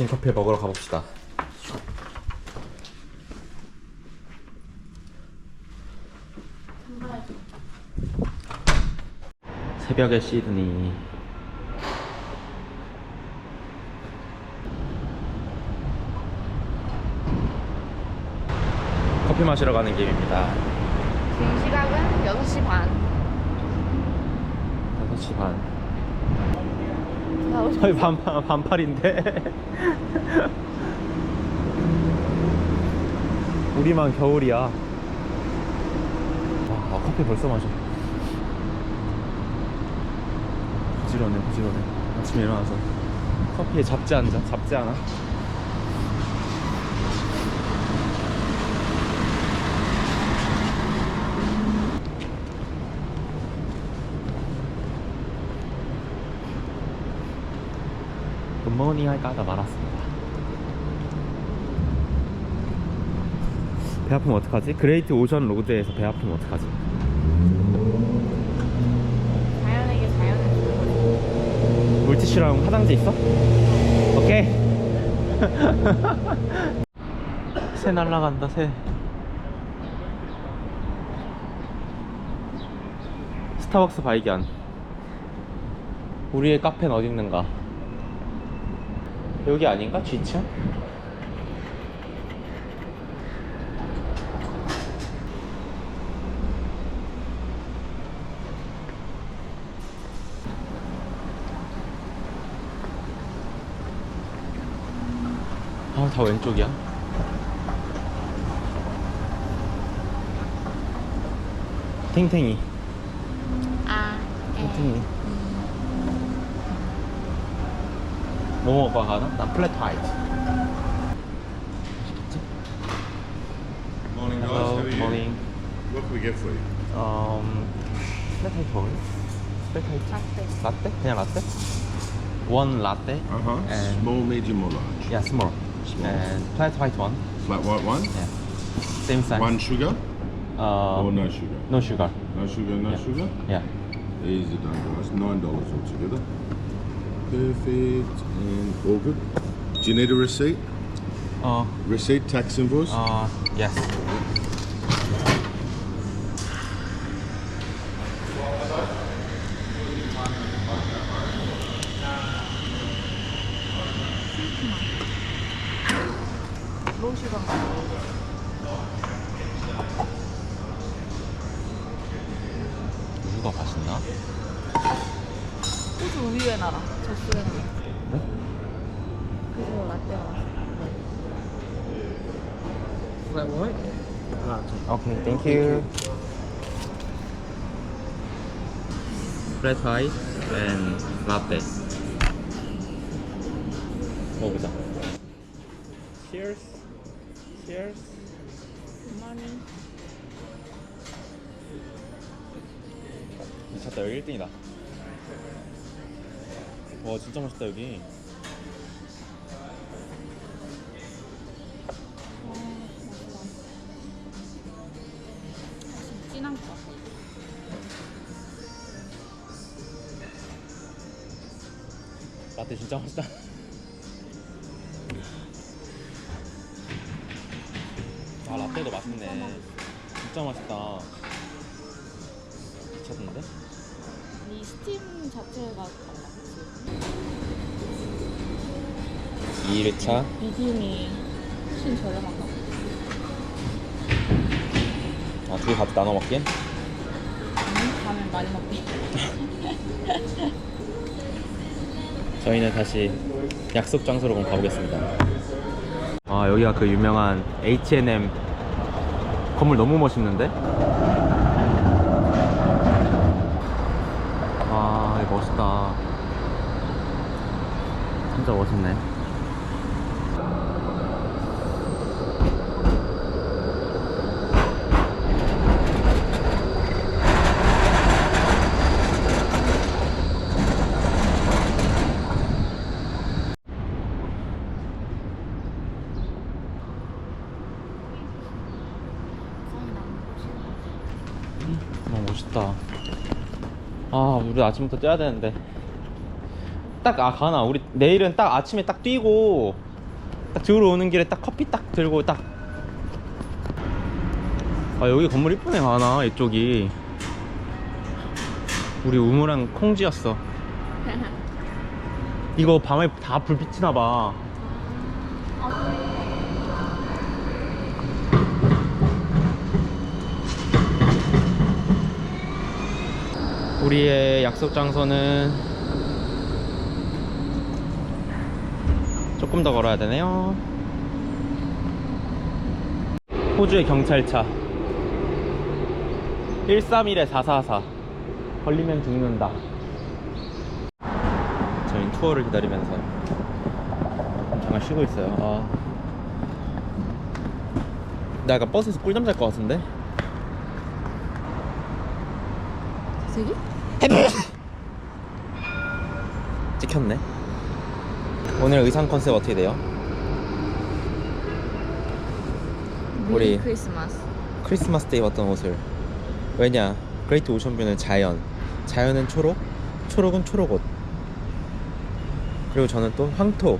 아침 커피 먹으러 가봅시다. 새벽에 시드니. 커피 마시러 가는 길입니다. 지금 시각은 6시 반. 5시 반. 나 저희 반팔, 반팔인데. 우리만 겨울이야. 와, 아, 커피 벌써 마셔. 부지런해, 부지런해. 아침에 일어나서 커피에 잡지 않자, 잡지 않아. 굿모닝 할까 하다 말았습니다. 배 아프면 어떡하지? 그레이트 오션 로드에서 배 아프면 어떡하지? 자연에게 자연을 주는 거지. 물티슈랑 화장지 있어? 오케이. 새 날라간다 새. 스타벅스 발견. 우리의 카페는 어디 있는가? 여기 아닌가? G층? 아, 다 왼쪽이야. 탱탱이. 아, 탱탱이. 뭐 먹어 가나? 나 플랫 화이트. Morning, guys. Hello, How are you? morning. What can we get for you? Um, 플랫 화이트 먹을래? 플랫 화이트. 라떼. 라떼? 그냥 라떼? 원 라떼? Uh huh. And Small, medium, or large? yeah, small. Small. And flat white one. Flat white one. Yeah. Same size. One sugar Uh, or no sugar? no sugar. No sugar, no Yeah. sugar. Yeah. Easy done, guys. Nine dollars altogether. Perfect and all good. Do you need a receipt? Uh, Receipt, tax invoice. uh, yes. Okay, thank you. Flat white and latte. 먹어보자. Cheers. Cheers. 많이. 미쳤다 여기 1등이다. 와 진짜 맛있다 여기. 이 스팀 자체가 달라. 그치? 2일차 미디움이 훨씬 저렴한가? 아 둘이 같이 나눠 먹긴? 음, 가면 많이 먹게. 저희는 다시 약속 장소로 그럼 가보겠습니다. 아 여기가 그 유명한 H&M 건물 너무 멋있는데? 아 이거 멋있다. 진짜 멋있네. 너무 멋있다. 아, 우리 아침부터 뛰어야 되는데. 딱 아 가나 우리 내일은 딱 아침에 딱 뛰고 딱 들어오는 길에 딱 커피 딱 들고 딱. 아 여기 건물 이쁘네 가나 이쪽이. 우리 우무랑 콩지였어. 이거 밤에 다불 비치나 봐 우리의 약속 장소는 조금 더 걸어야 되네요. 호주의 경찰차 131에 444 걸리면 죽는다. 저희는 투어를 기다리면서 잠깐 쉬고 있어요. 아. 나 약간 버스에서 꿀잠 잘 것 같은데? 색이? 찍혔네. 오늘 의상 컨셉 어떻게 돼요? 우리- 크리스마스. 크리스마스 때 입었던 옷을. 왜냐? 그레이트 오션뷰는 자연. 자연은 초록, 초록은 초록옷. 그리고 저는 또 황토.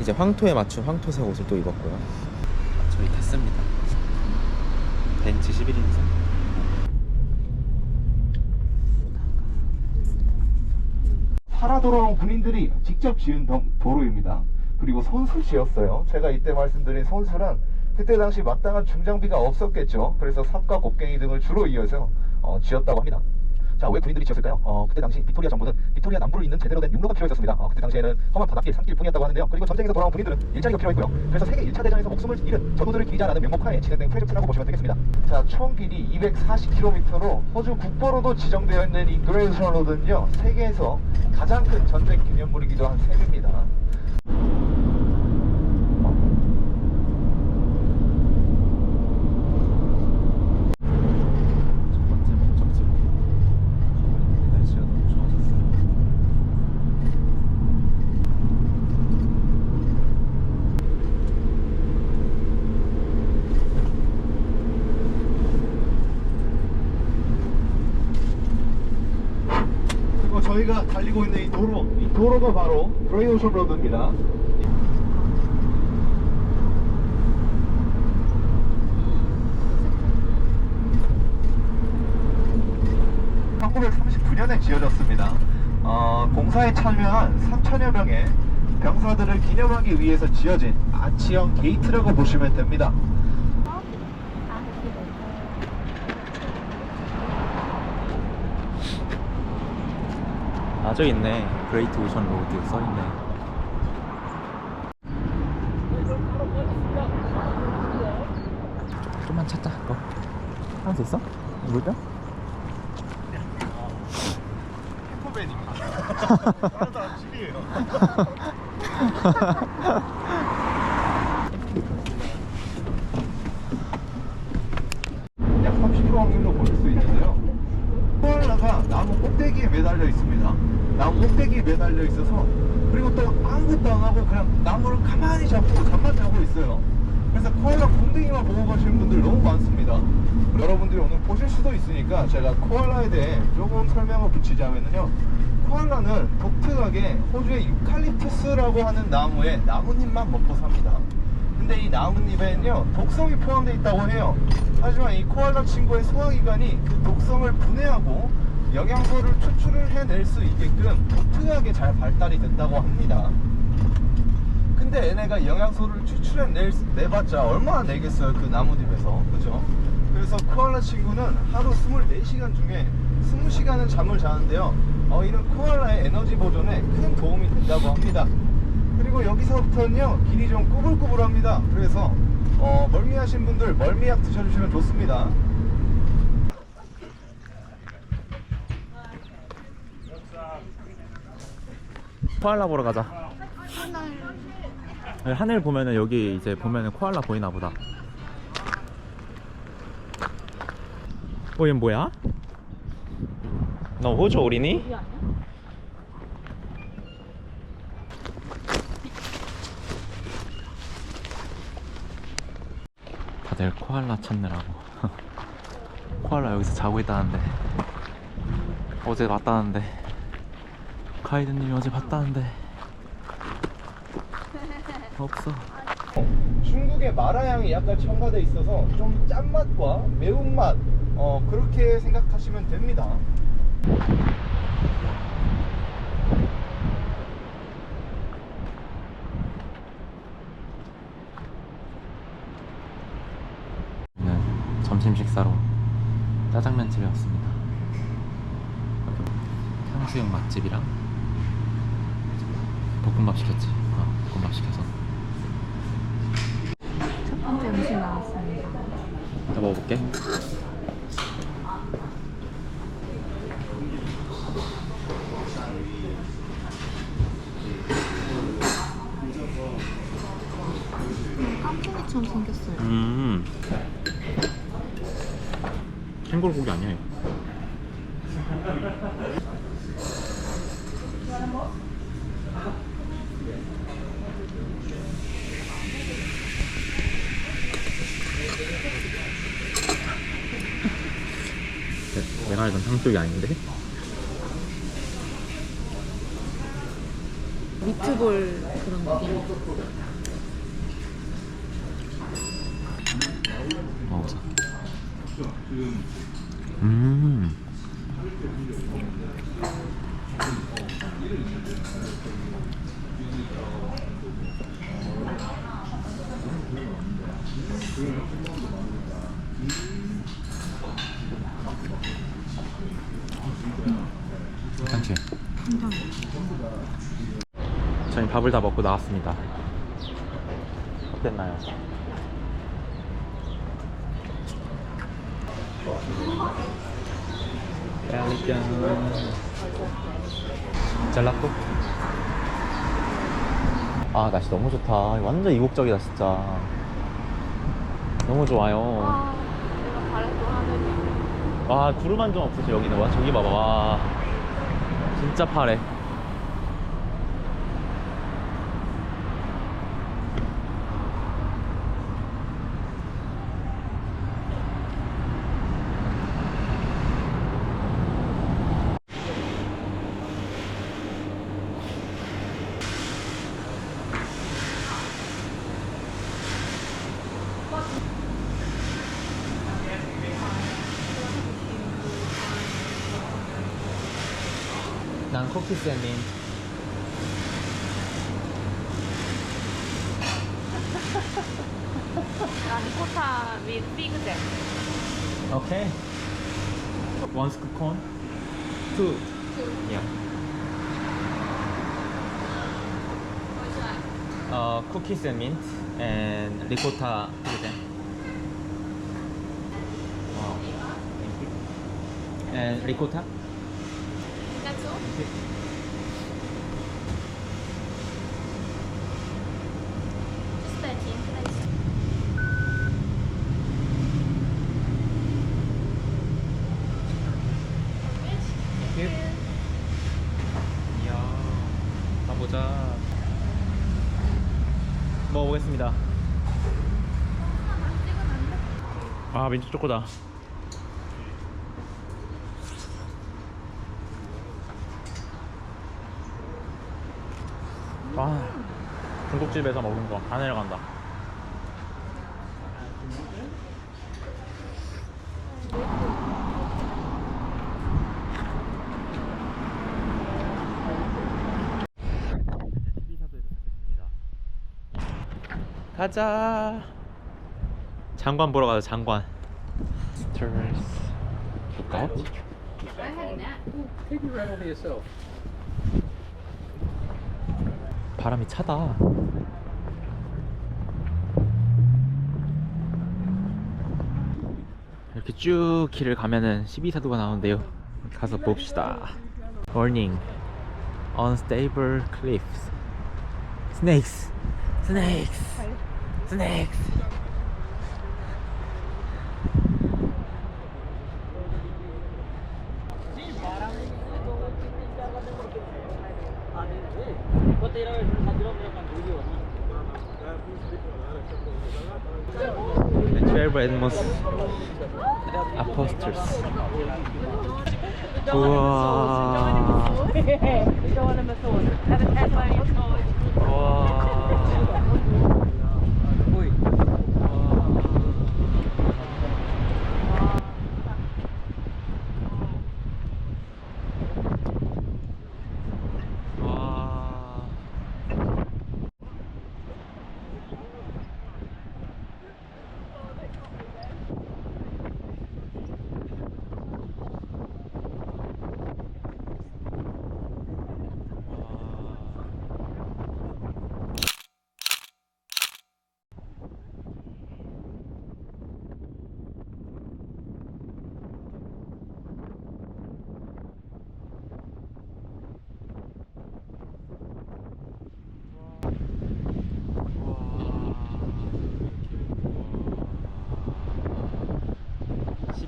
이제 황토에 맞춘 황토색 옷을 또 입었고요. 저희 탔습니다. 벤츠 11인승. 살아 돌아온 군인들이 직접 지은 도- 도로입니다. 그리고 손수 지었어요. 제가 이때 말씀드린 손수는 그때 당시 마땅한 중장비가 없었겠죠. 그래서 삽과 곡괭이 등을 주로 이어서 어, 지었다고 합니다. 자, 왜 군인들이 지었을까요? 어, 그때 당시 빅토리아 정부는 빅토리아 남부를 잇는 제대로 된 육로가 필요했었습니다. 어, 그때 당시에는 험한 바닷길, 산길 뿐이었다고 하는데요. 그리고 전쟁에서 돌아온 군인들은 일자리가 필요했고요. 그래서 세계 1차 대전에서 목숨을 잃은 전우들을 기리자라는 명목하에 진행된 프로젝트라고 보시면 되겠습니다. 자, 총 길이 240km로 호주 국보로도 지정되어 있는 이 그레이션 로드는요, 세계에서 가장 큰 전쟁 기념물이기도 한 셈입니다. 첫 번째 목적지로 가버리는데 날씨가 너무 좋아졌어요. 그리고 저희가 달리고 있는 이 도로, 이 도로가 바로 그레이오션 로드입니다. (1939년에) 지어졌습니다 어, 공사에 참여한 3천여 명의 병사들을 기념하기 위해서 지어진 아치형 게이트라고 보시면 됩니다 아 저기 있네. 그레이트 오션 로드 써 있네. 좀만 찾자. 그거. 할수 있어? 물병? 다른 사람 집이에요 약 30km 확률로 볼수 있는데요. 코알라가 나무 꼭대기에 매달려 있습니다. 나무 꼭대기에 매달려 있어서 그리고 또 아무것도 안 하고 그냥 나무를 가만히 잡고 잠만 자고 있어요. 그래서 코알라 궁뎅이만 보고 가시는 분들 너무 많습니다. 여러분들이 오늘 보실 수도 있으니까 제가 코알라에 대해 조금 설명을 붙이자면요. 코알라는 독특하게 호주의 유칼립투스라고 하는 나무의 나뭇잎만 먹고 삽니다. 근데 이 나뭇잎에는요 독성이 포함되어 있다고 해요. 하지만 이 코알라 친구의 소화기관이 그 독성을 분해하고 영양소를 추출을 해낼 수 있게끔 독특하게 잘 발달이 됐다고 합니다. 근데 얘네가 영양소를 추출해 낼, 내봤자 얼마나 내겠어요 그 나뭇잎에서. 그죠? 그래서 코알라 친구는 하루 24시간 중에 20시간은 잠을 자는데요. 어, 이는 코알라의 에너지 보존에 큰 도움이 된다고 합니다. 그리고 여기서부터는요 길이 좀 꾸불꾸불합니다. 그래서 어, 멀미하신 분들 멀미약 드셔주시면 좋습니다 코알라 보러 가자. 하늘. 하늘 보면은 여기 이제 보면은 코알라 보이나 보다. 어, 얘 뭐야? 너 호주 어린이? 다들 코알라 찾느라고. 코알라 여기서 자고 있다는데. 어제 왔다는데. 가이드님이 어제 봤다는데 없어 중국의 마라향이 약간 첨가돼 있어서 좀 짠맛과 매운맛 어, 그렇게 생각하시면 됩니다. 점심 식사로 짜장면 집에 왔습니다. 탕수육 맛집이랑 볶음밥 시켰지. 어, 볶음밥 시켜서. 첫 번째 음식 나왔습니다. 나 먹어볼게. 생겼어요. 음. 캥거루 고기 아니야 이거. 알던 탕수육이 아닌데? 미트볼 그런 느낌. 먹어보자. 음. 괜찮지? 저희 밥을 다 먹고 나왔습니다. 어땠나요? 짤리짠 잘랐고? 아 날씨 너무 좋다. 완전 이국적이다 진짜. 너무 좋아요. 아, 내가 바랬던 하늘이. 와 구름 한 점 없으시 여기는 와. 저기 봐봐. 와 진짜 파 래난 쿠키스 앤 민트 아, 리코타 with 피그잼. Okay. One scoop cone. Two. Yeah. Uh, cookies and mint and ricotta pudding. Wow. Thank you. And ricotta. That's all? Just 13, please. Thank you. 이야, 가보자. 먹어보겠습니다. 아, 민트 초코다. 중국집에서 먹은 거 다 내려간다. 가자. 장관 보러 가자. 장관. 스트레스. 볼까요? 바람이 차다. 이렇게 쭉 길을 가면은 12사도가 나오는데요. 가서 봅시다. Warning. Unstable cliffs. Snakes. Snakes. Snakes. The 12 Edmonds Apostles. 우와. 와. 와.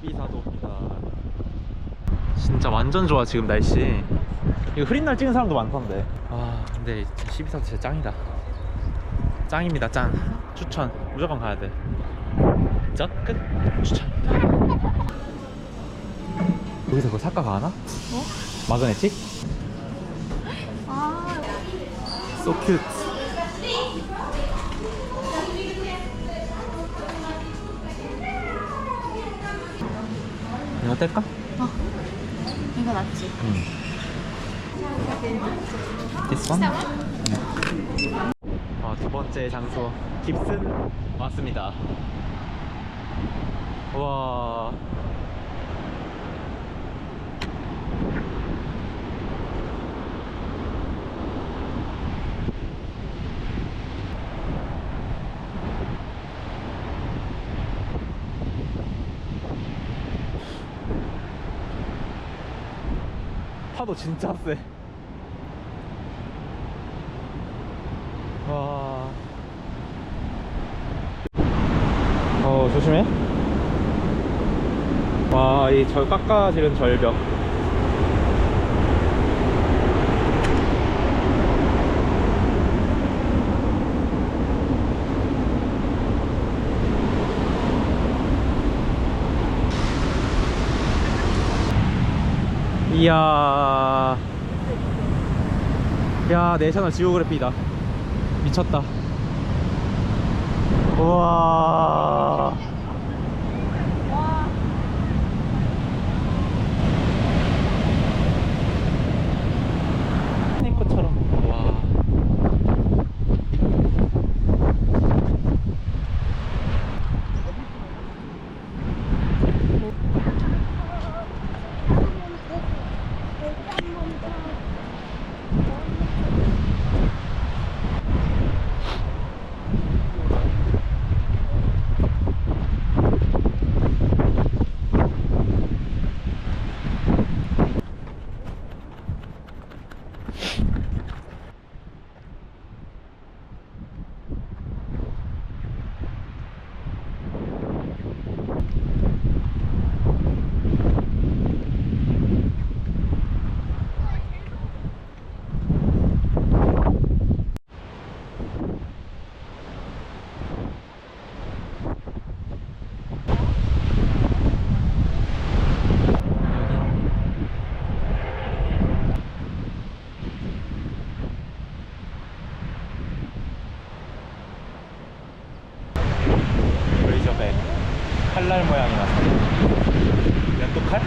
12사도입니다. 진짜 완전 좋아 지금 날씨. 이거 흐린 날 찍은 사람도 많던데. 아 근데 12사도 진짜 짱이다. 짱입니다 짱. 추천 무조건 가야 돼. 저끝 추천입니다. 여기서 그 사과가 하나? 어? 마그네틱? 아, So cute. 이거 뗄까? 이거 낫지. 응. This one? 어, 두 번째 장소 깁슨 왔습니다. 와. 파도 진짜 세. 와. 어, 조심해. 와, 이 절 깎아지른 절벽. 이야. 야, 내셔널 지오그래피다. 미쳤다. 우와. 스니커처럼. 와. 레이저백 칼날 모양이 나서 이또 칼?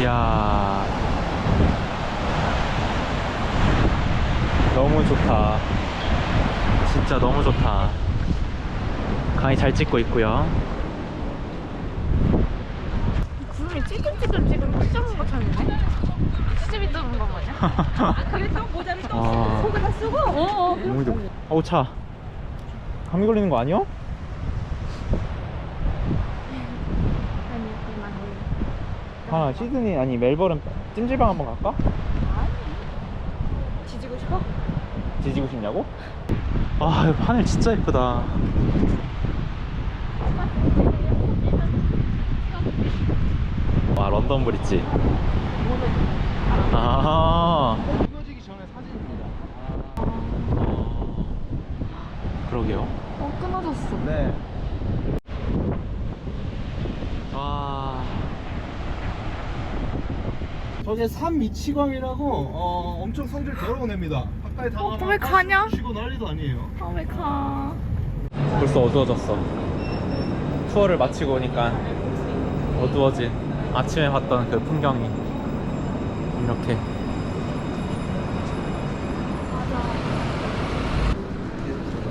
이야 너무 좋다 진짜 너무 좋다 강이 잘 찍고 있고요 구름이 찔끔찔끔찔끔 흑점인 것처럼 있네. 수집이 뜨는 거 뭐냐? 그래서 모자를 또 와. 속을 다 쓰고. 어, 어. 너무 좋 어우 차 감기 걸리는 거 아니야? 아니, 그만. 아 시드니 아니 멜버른 찜질방 한번 갈까? 지지고 싶어? 뒤지고 싶냐고? 아 하늘 진짜 예쁘다 와 런던 브릿지 아 끊어지기 전에 사진입니다. 어, 그러게요 어, 끊어졌어. 네. 와 저게 산 미치광이라고 어, 엄청 성질 더러운 애입니다. 가까이 다가가면 어, 왜 가냐? 쉬고 난리도 아니에요. 아, 왜 가? 벌써 어두워졌어. 투어를 마치고 오니까 어두워진 아침에 봤던 그 풍경이 이렇게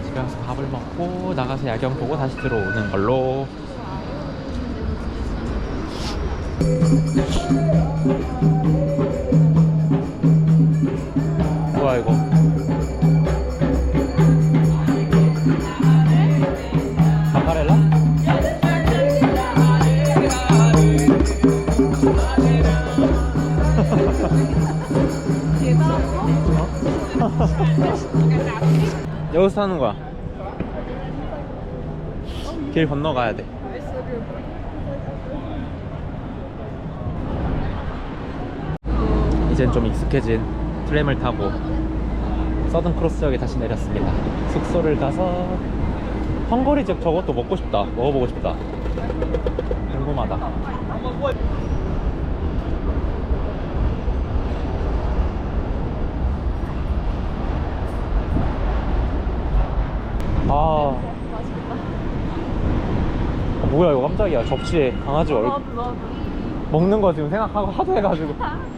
집에 가서 밥을 먹고 나가서 야경 보고 다시 들어오는 걸로. 여기서 타는 거야. 길 건너가야 돼. 이젠 좀 익숙해진 트램을 타고 서든 크로스역에 다시 내렸습니다. 숙소를 가서 헝거리 적 저것도 먹고 싶다. 먹어보고 싶다. 궁금하다. 아. 아, 뭐야 이거 깜짝이야. 접시에 강아지 얼굴 나도, 나도. 먹는 거 지금 생각하고 하도 해가지고.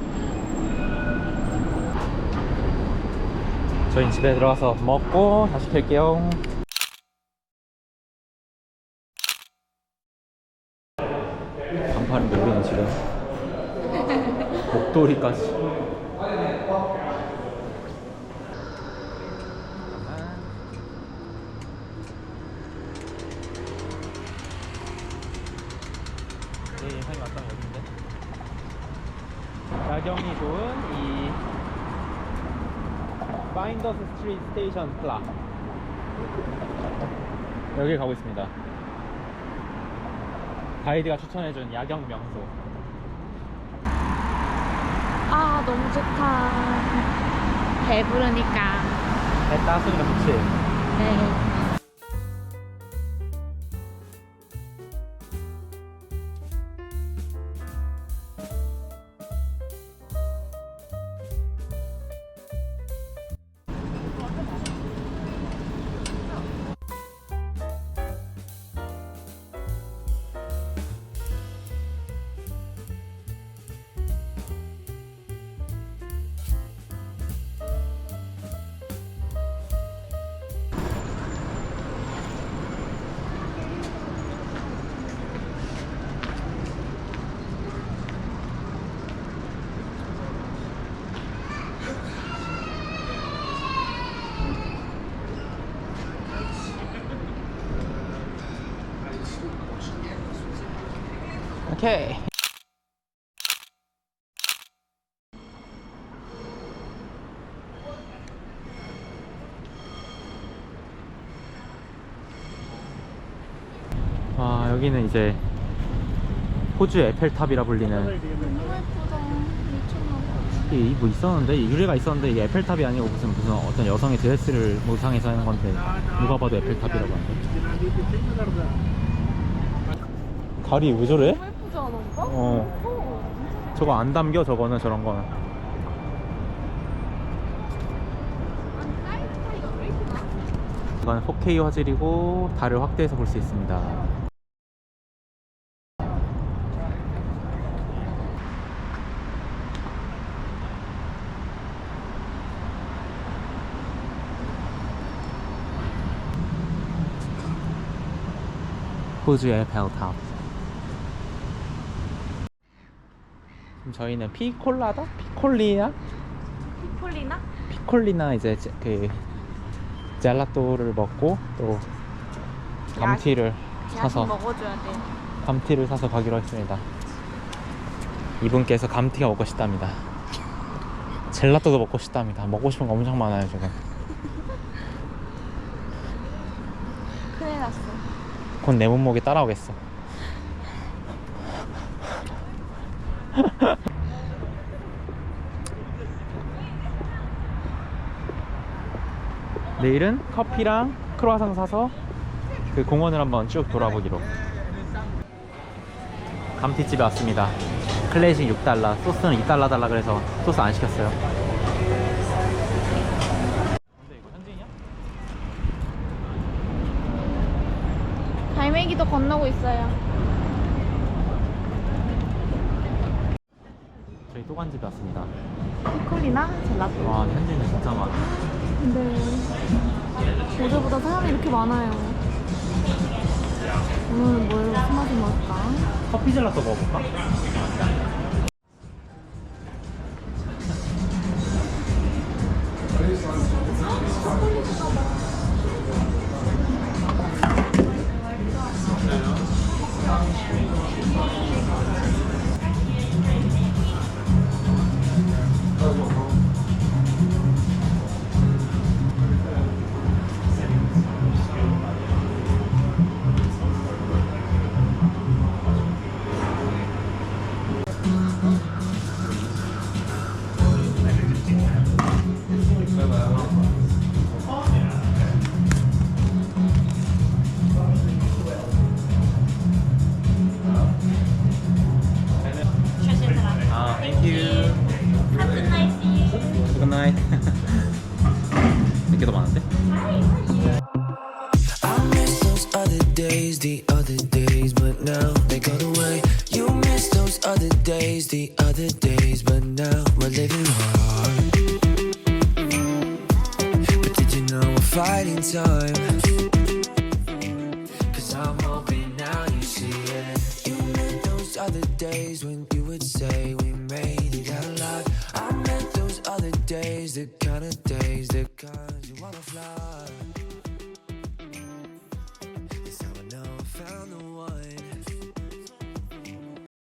저희 집에 들어가서 먹고 다시 켤게요. 반팔인데 우리는 지금. 목도리까지 내 예상이 맞던 어딘데? 야경이 좋은 이 파인더스 스트리트 스테이션 플라 여기 가고 있습니다 가이드가 추천해준 야경 명소 아, 너무 좋다. 배부르니까. 배 따스니까 좋지 네. 오케이 아 여기는 이제 호주 에펠탑이라 불리는 너무 예쁘다. 미쳤나봐. 이뭐 있었는데 이 유래가 있었는데 이게 에펠탑이 아니고 무슨 무슨 어떤 여성의 드레스를 모상해서 하는 건데 누가 봐도 에펠탑이라고 하는데 다리 왜 저래? 예쁘지 오빠? 어 어. 저거 안 담겨 저거는 저런 거는 아니, 사이즈 차이가 왜 이렇게 나? 이건 4K 화질이고 달을 확대해서 볼 수 있습니다 호주 에펠탑 지금 저희는 피콜라다? 피콜리나? 피콜리나? 피콜리나 이제 제- 그 젤라또를 먹고 또 감튀를 사서 야식 먹어줘야 돼. 감튀를 사서 가기로 했습니다. 이분께서 감튀가 먹고 싶답니다. 젤라또도 먹고 싶답니다. 먹고 싶은 거 엄청 많아요 지금. 큰일 났어. 곧 내 몸무게 따라오겠어. 내일은 커피랑 크로아상 사서 그 공원을 한번 쭉 돌아보기로. 감튀집에 왔습니다. 클래식 6달러, 소스는 2달러 달라 그래서 소스 안 시켰어요. 갈매기도 건너고 있어요. 저희 또간집에 왔습니다. 피콜이나 젤라또. 와, 현지인은 진짜 많아. 근데 어제보다 사람이 이렇게 많아요. 오늘은 뭘 스마트 먹을까? 커피 젤라또 먹어볼까?